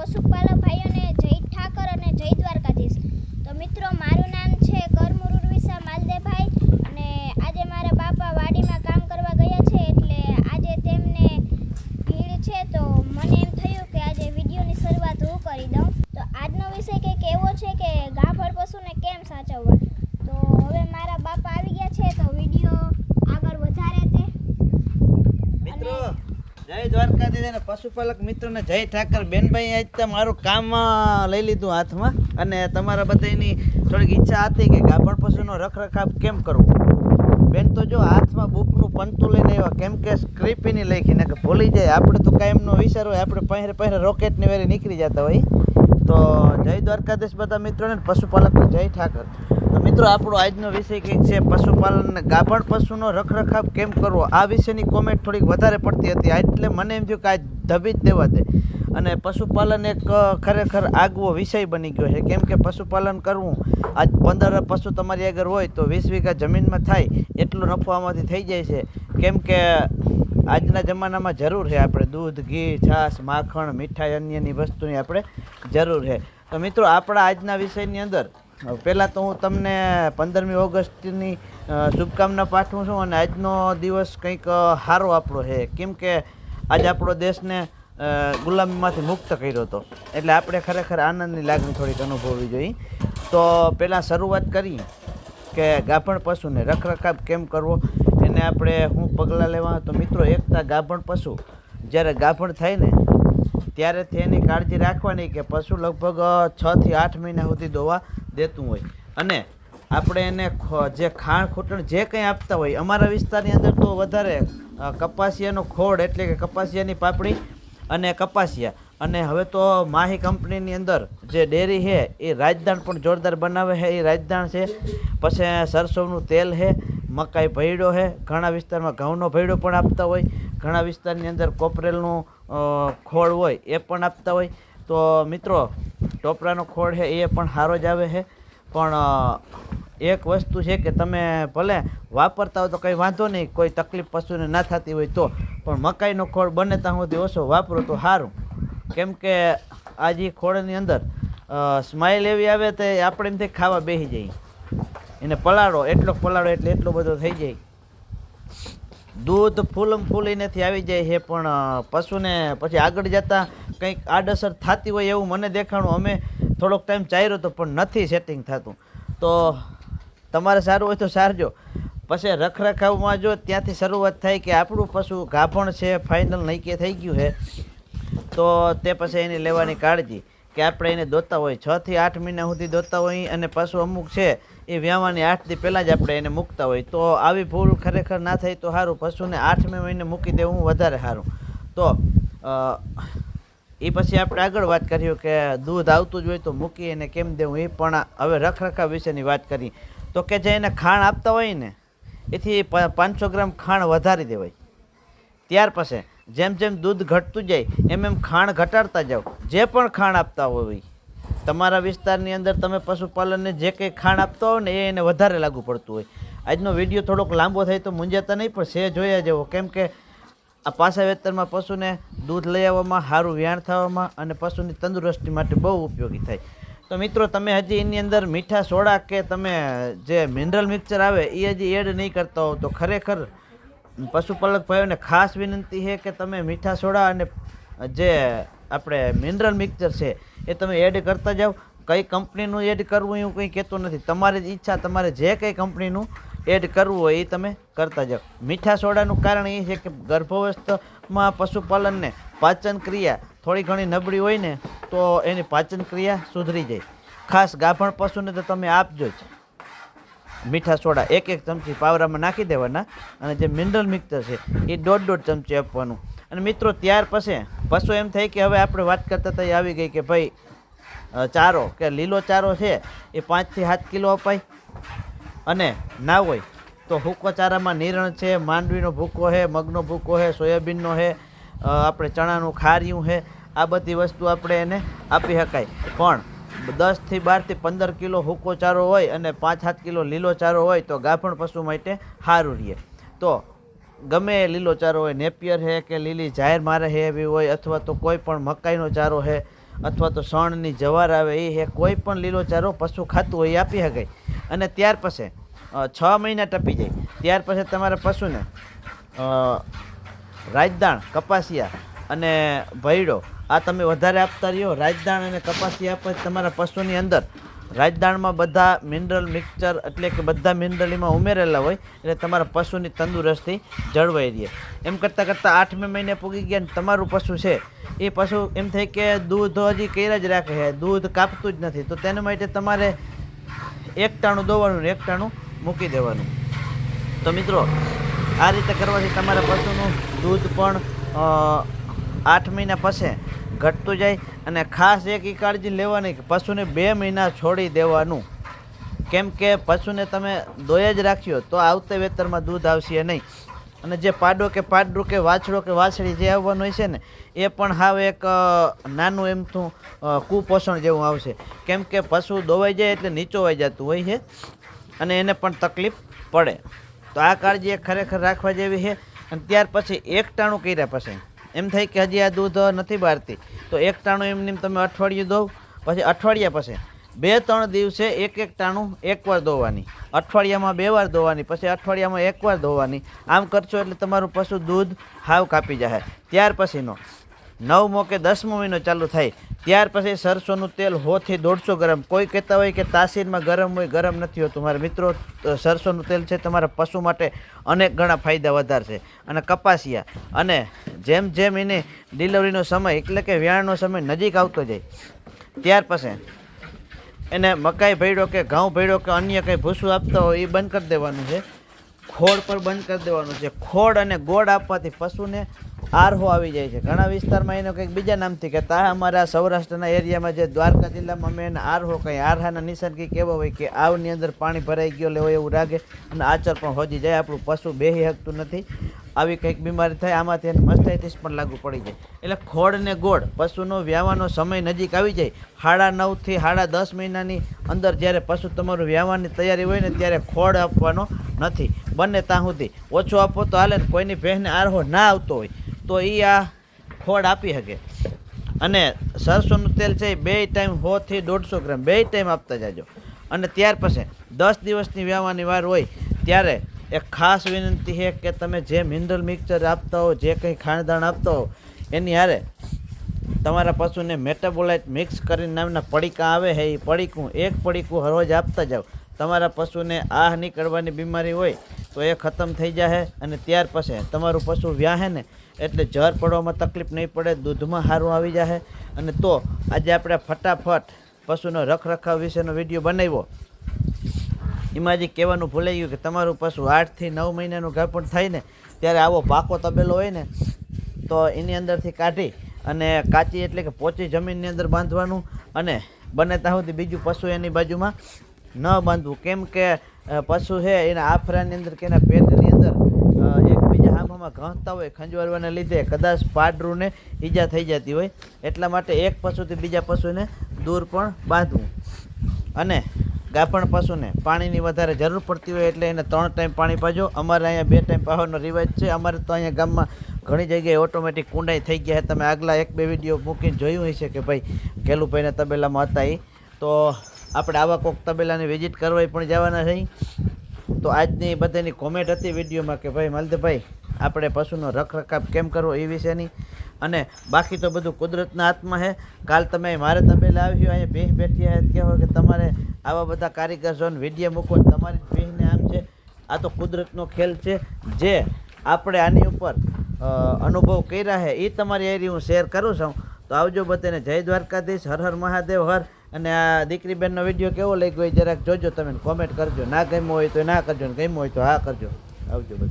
પશુપાલક ભાઈઓને જય ઠાકર અને જય દ્વારકાધીશ. તો મિત્રો, મારું નામ છે કરમુર ઉર્વિસા માલદેભાઈ અને આજે મારા બાપા વાડીમાં કામ કરવા ગયા છે એટલે આજે તેમને ભીડ છે તો મને એમ થયું કે આજે વિડીયોની શરૂઆત હું કરી દઉં. તો આજનો વિષય કંઈક એવો છે કે ગાભણ પશુને કેમ સાચવવા તો હવે મારા બાપા આવી ગયા છે તો વીડિયો આગળ વધારે તે મિત્રો જય દ્વારકાધીશ અને પશુપાલક મિત્રોને જય ઠાકર. બેનભાઈ, આજ તો મારું કામ લઈ લીધું હાથમાં. અને તમારા બધાની થોડીક ઈચ્છા હતી કે ગાભણ પશુનો રખરખાવ કેમ કરવો બેન, તો જો હાથમાં બુકનું પંતું લઈને આવ્યા. કેમ કે સ્ક્રિપીની લખીને કે ભૂલી જાય. આપણે તો કાંઈ એમનો વિચાર હોય, આપણે પહેરે પહેરે રોકેટની વેરી નીકળી જતા હોય. તો જય દ્વારકાધીશ બધા મિત્રોને, પશુપાલકને જય ઠાકર. મિત્રો, આપણો આજનો વિષય કંઈક છે, પશુપાલન ગાભણ પશુનો રખરખાવ કેમ કરવો? આ વિશેની કોમેન્ટ થોડીક વધારે પડતી હતી, એટલે મને એમ થયું કે આ ધબી જ દેવા દે. અને પશુપાલન એક ખરેખર આગવો વિષય બની ગયો છે. કેમ કે પશુપાલન કરવું, આજ પંદર પશુ તમારી આગળ હોય તો વીસ વીઘા જમીનમાં થાય, એટલો નફો આમાંથી થઈ જાય છે. કેમ કે આજના જમાનામાં જરૂર છે આપણે દૂધ, ઘી, છાશ, માખણ, મીઠાઈ અન્યની વસ્તુની આપણે જરૂર છે. તો મિત્રો, આપણા આજના વિષયની અંદર પહેલાં તો હું તમને પંદરમી ઓગસ્ટની શુભકામના પાઠવું છું અને આજનો દિવસ કંઈક સારો આપણો છે. કેમ કે આજે આપણો દેશને ગુલામીમાંથી મુક્ત કર્યો હતો. એટલે આપણે ખરેખર આનંદની લાગણી થોડીક અનુભવવી જોઈએ. તો પહેલાં શરૂઆત કરીએ કે ગાભણ પશુને રખરખાવ કેમ કરવો? એને આપણે હું પગલાં લેવા? તો મિત્રો, એકતા ગાભણ પશુ જ્યારે ગાભણ થાય ને ત્યારેથી એની કાળજી રાખવાની કે પશુ લગભગ છથી આઠ મહિના સુધી દોવા દેતું હોય. અને આપણે એને જે ખાણ ખૂટણ જે કંઈ આપતા હોય, અમારા વિસ્તારની અંદર તો વધારે કપાસિયાનો ખોળ એટલે કે કપાસિયાની પાપડી અને કપાસિયા. અને હવે તો માહી કંપનીની અંદર જે ડેરી છે, એ રાજદાણ પણ જોરદાર બનાવે છે, એ રાજદાણ છે. પછી સરસોનું તેલ છે, મકાઈ ભૈડો છે. ઘણા વિસ્તારમાં ઘઉંનો ભૈડો પણ આપતા હોય. ઘણા વિસ્તારની અંદર કોપરેલનું ખોળ હોય, એ પણ આપતા હોય. તો મિત્રો ટોપરાનો ખોળ છે, એ પણ સારો જ આવે છે. પણ એક વસ્તુ છે કે તમે ભલે વાપરતા હોય તો કંઈ વાંધો નહીં, કોઈ તકલીફ પશુને ના થતી હોય તો. પણ મકાઈનો ખોળ બને ત્યાં સુધી ઓછો વાપરો તો સારું કેમ કે આ જે ખોળની અંદર સ્માઇલ એવી આવે તે આપણે એમથી ખાવા બેસી જઈએ. એને પલાળો, એટલો પલાળો એટલે એટલો બધો થઈ જાય. દૂધ ફૂલમ ફૂલી નથી આવી જાય છે, પણ પશુને પછી આગળ જતાં કંઈક આડઅસર થતી હોય એવું મને દેખાણું અમે થોડોક ટાઈમ ચાર્યો હતો પણ નથી સેટિંગ થતું. તો તમારે સારું હોય તો સારજો. પછી રખરખાવમાં જો ત્યાંથી શરૂઆત થાય કે આપણું પશુ ગાભણ છે ફાઇનલ નહીં કે થઈ ગયું છે, તો તે પછી એની લેવાની કાળજી કે આપણે એને દોતા હોય. છ થી આઠ મહિના સુધી દોતા હોય અને પશુ અમુક છે એ વ્યાવાની આઠ દી પહેલાં જ આપણે એને મૂકતા હોય. તો આવી ભૂલ ખરેખર ના થાય તો સારું પશુને આઠમે મહિને મૂકી દેવું વધારે સારું તો એ પછી આપણે આગળ વાત કરીએ કે દૂધ આવતું જ હોય તો મૂકી એને કેમ દેવું એ પણ હવે રખરખાવ વિશેની વાત કરી. તો કે જે એને ખાણ આપતા હોય ને, એથી પાંચસો ગ્રામ ખાણ વધારી દેવાય. ત્યાર પછી, જેમ જેમ દૂધ ઘટતું જાય, એમ એમ ખાણ ઘટાડતા જાઓ. જે પણ ખાણ આપતા હોય તમારા વિસ્તારની અંદર તમે પશુપાલનને જે કંઈ ખાણ આપતા હોય ને એ એને વધારે લાગુ પડતું હોય. આજનો વીડિયો થોડોક લાંબો થાય તો મૂંઝાતા નહીં, પણ શે જોયા જેવો. કેમ કે આ પાસા વેતરમાં પશુને દૂધ લઈ આવવામાં સારું વ્યાણ થવામાં અને પશુની તંદુરસ્તી માટે બહુ ઉપયોગી થાય. તો મિત્રો, તમે હજી એની અંદર મીઠા સોડા કે તમે જે મિનરલ મિક્સર આવે એ હજી એડ નહીં કરતા હો, તો ખરેખર પશુપાલક ભાઈઓને ખાસ વિનંતી છે કે તમે મીઠા સોડા અને જે આપણે મિનરલ મિક્સર છે, એ તમે એડ કરતા જાઓ. કઈ કંપનીનું એડ કરવું એવું કંઈ કહેતો નથી. તમારી ઈચ્છા, તમારે જે કંઈ કંપનીનું એડ કરવું હોય એ તમે કરતા જાઓ. મીઠા સોડાનું કારણ એ છે કે ગર્ભાવસ્થામાં પશુપાલનને પાચન ક્રિયા થોડી ઘણી નબળી હોય ને, તો એની પાચન ક્રિયા સુધરી જાય. ખાસ ગાભણ પશુને તો તમે આપજો જ. મીઠા સોડા એક એક ચમચી પાવરામાં નાખી દેવાના અને જે મિનરલ મિક્સર છે, એ દોઢ દોઢ ચમચી આપવાનું. અને મિત્રો, ત્યાર પછી પશુ એમ થાય કે હવે આપણે વાત કરતા હતા આવી ગઈ કે ભાઈ ચારો, કે લીલો ચારો છે એ પાંચથી સાત કિલો અપાય. અને ના હોય તો હૂકો ચારામાં નિરણ છે, માંડવીનો ભૂકો છે, મગનો ભૂકો છે, સોયાબીનનો છે આપણે ચણાનું ખાર્યું છે, આ બધી વસ્તુ આપણે એને આપી શકાય. પણ દસથી બારથી પંદર કિલો હૂકો ચારો હોય અને પાંચ સાત કિલો લીલો ચારો હોય તો ગાભણ પશુ માટે સારું રહે. તો ગમે લીલો ચારો હોય, નેપિયર છે કે લીલી જાહેર મારે છે એવી હોય, અથવા તો કોઈ પણ મકાઈનો ચારો છે અથવા તો શણની જવાર આવે એ હે, કોઈ પણ લીલો ચારો પશુ ખાતું હોય એ આપી શકાય અને ત્યાર પછી છ મહિના ટપી જાય. ત્યાર પછી તમારા પશુને રાજદાણ, કપાસિયા અને ભૈડો, આ તમે વધારે આપતા રહ્યો, રાજદાણ અને કપાસિયા પછી તમારા પશુની અંદર. રાજદાણમાં બધા મિનરલ મિક્સચર એટલે કે બધા મિનરલ એમાં ઉમેરેલા હોય એટલે તમારા પશુની તંદુરસ્તી જળવાઈ રહે. એમ કરતાં કરતાં આઠમે મહિને પૂગી ગયા ને તમારું પશુ છે, એ પશુ એમ થાય કે દૂધ હજી કર્યા જ રાખે છે, દૂધ કાપતું જ નથી. તો તેના માટે તમારે એક ટાણું દોવાનું ને એક ટાણું મૂકી દેવાનું. તો મિત્રો, આ રીતે કરવાથી તમારા પશુનું દૂધ પણ આઠ મહિના પછી ઘટતું જાય અને ખાસ એક એ કાળજી લેવાની કે પશુને બે મહિના છોડી દેવાનું. કેમ કે પશુને તમે દોય જ રાખ્યો તો આવતે વેતરમાં દૂધ આવશે નહીં. અને જે પાડો કે પાડરું કે વાછડો કે વાછડી જે આવવાનું હોય છે ને, એ પણ હાવ એક નાનું એમ તો કુપોષણ જેવું આવશે. કેમ કે પશુ દોવાઈ જાય એટલે નીચોવાઈ જતું હોય છે અને એને પણ તકલીફ પડે. તો આ કાળજી એ ખરેખર રાખવા જેવી છે. અને ત્યાર પછી એક ટાણું કર્યા પછી એમ થાય કે હજી આ દૂધ નથી બહારતી તો એક ટાણું એમને તમે અઠવાડિયું દો, પછી અઠવાડિયા પછી બે ત્રણ દિવસે એક એક ટાણું એકવાર ધોવાની અઠવાડિયામાં બે વાર ધોવાની પછી અઠવાડિયામાં એકવાર ધોવાની આમ કરશો એટલે તમારું પશુ દૂધ હાવ કાપી જાય ત્યાર પછીનો નવમો કે દસમો મહિનો ચાલુ થાય. ત્યાર પછી સરસોનું તેલ હોથી દોઢસો ગ્રામ. કોઈ કહેતા હોય કે તાસીરમાં ગરમ હોય, ગરમ નથી હોતું. મારા મિત્રો સરસોનું તેલ છે તમારા પશુ માટે અનેક ગણા ફાયદા વધારશે. અને કપાસિયા. અને જેમ જેમ એની ડિલિવરીનો સમય, એટલે કે વ્યાણનો સમય નજીક આવતો જાય. ત્યાર પછી એને મકાઈ ભેડો કે ઘઉં ભેડો કે અન્ય કંઈ ભૂસું આપતા હોય, એ બંધ કરી દેવાનું છે. ખોડ પર બંધ કરી દેવાનું છે. ખોડ અને ગોળ આપવાથી પશુને આરહો આવી જાય છે. ઘણા વિસ્તારમાં એનો કંઈક બીજા નામથી કહેતા અમારા સૌરાષ્ટ્રના એરિયામાં જે દ્વારકા જિલ્લામાં અમે એને આરહો કંઈ આરહાના નિશાન કંઈક એવો હોય કે આવની અંદર પાણી ભરાઈ ગયો હોય એવું લાગે અને આચર પણ હોજી જાય. આપણું પશુ બેહી શકતું નથી. આવી કંઈક બીમારી થાય, આમાંથી એને મસ્ટાઇટિસ પણ લાગુ પડી જાય. એટલે ખોડ ને ગોળ, પશુનો વ્યાવાનો સમય નજીક આવી જાય. સાડા નવથી સાડા દસ મહિનાની અંદર જ્યારે પશુ તમારું વ્યાવાની તૈયારી હોય ને ત્યારે ખોડ આપવાનો નથી. બંને ત્યાં સુધી ઓછો આપો તો હાલે કોઈની ભેંસને આરહો ના આવતો હોય, તો એ આ ખોડ આપી શકે. અને સરસોનું તેલ છે એ બે ટાઈમ હોથી દોઢસો ગ્રામ, બે ટાઈમ આપતા જાજો. અને ત્યાર પછી દસ દિવસની વ્યાવાની વાર હોય, ત્યારે એક ખાસ વિનંતી છે કે તમે જે મિનરલ મિક્સચર આપતા હો, જે કંઈ ખાણદાણ આપતા હો, એની હારે તમારા પશુને મેટાબોલાઇટ મિક્સ કરીને નામના પડીકા આવે છે, એ પડીકું, એક પડીકું હરરોજ આપતા જાઓ. તમારા પશુને આહ નીકળવાની બીમારી હોય, તો એ ખતમ થઈ જાય અને ત્યાર પછી તમારું પશુ વ્યાહે ને, એટલે જર પડવામાં તકલીફ નહીં પડે, દૂધમાં સારું આવી જાય અને તો આજે આપણે ફટાફટ પશુનો રખરખાવ વિશેનો વીડિયો બનાવ્યો. એમાં જે કહેવાનું ભૂલાઈ ગયું કે તમારું પશુ આઠથી નવ મહિનાનું ગાભણ થાય ને, ત્યારે આવો પાકો તબેલો હોય ને, તો એની અંદરથી કાઢી અને કાચી એટલે કે પોચી જમીનની અંદર બાંધવાનું અને બને ત્યાં સુધી બીજું પશુ એની બાજુમાં ન બાંધવું. કેમ કે પશુ છે એના આફરાની અંદર કે એના પેટની અંદર એકબીજા હામામાં ઘસતા હોય ખંજવારવાને લીધે કદાચ પાડરૂને ઈજા થઈ જતી હોય. એટલા માટે એક પશુથી બીજા પશુને દૂર પણ બાંધવું. અને ગાભણ પશુને પાણીની વધારે જરૂર પડતી હોય એટલે એને ત્રણ ટાઈમ પાણી પાજો. અમારે અહીંયા બે ટાઈમ પાવાનો રિવાજ છે. અમારે તો અહીંયા ગામમાં ઘણી જગ્યાએ ઓટોમેટિક કુંડાઈ થઈ ગયા છે. તમે આગલા એક બે વીડિયો મૂકીને જોયું હશે કે ભાઈ ગેલુભાઈના તબેલામાં હતા એ તો આપણે આવા કોક તબેલાની વિઝિટ કરવા પણ જવાના છે. તો આજની બધાની કોમેન્ટ હતી વિડીયોમાં કે ભાઈ માલદેભાઈ આપણે પશુનો રખરખાવ કેમ કરવો એ વિશેની? અને બાકી તો બધું કુદરતના હાથમાં છે. કાલ તમે મારે તબેલા આવ્યો, અહીંયા ભેંસ બેઠી કહેવો કે તમારે આવા બધા કારીગર છો વીડિયો મૂકો તમારી જ ભેંસને આમ છે. આ તો કુદરતનો ખેલ છે. જે આપણે આની ઉપર અનુભવ કર્યા છે એ તમારી એરી હું શેર કરું છું. તો આવજો બધાને. જય દ્વારકાધીશ. હર હર મહાદેવ. હર અને આ દીકરી બેનનો વીડિયો કેવો લાગ્યો એ જરાક જોજો તમે કોમેન્ટ કરજો. ના ગમ્યો હોય તો ના કરજો ને ગમ્યો હોય તો હા કરજો. આવજો બધા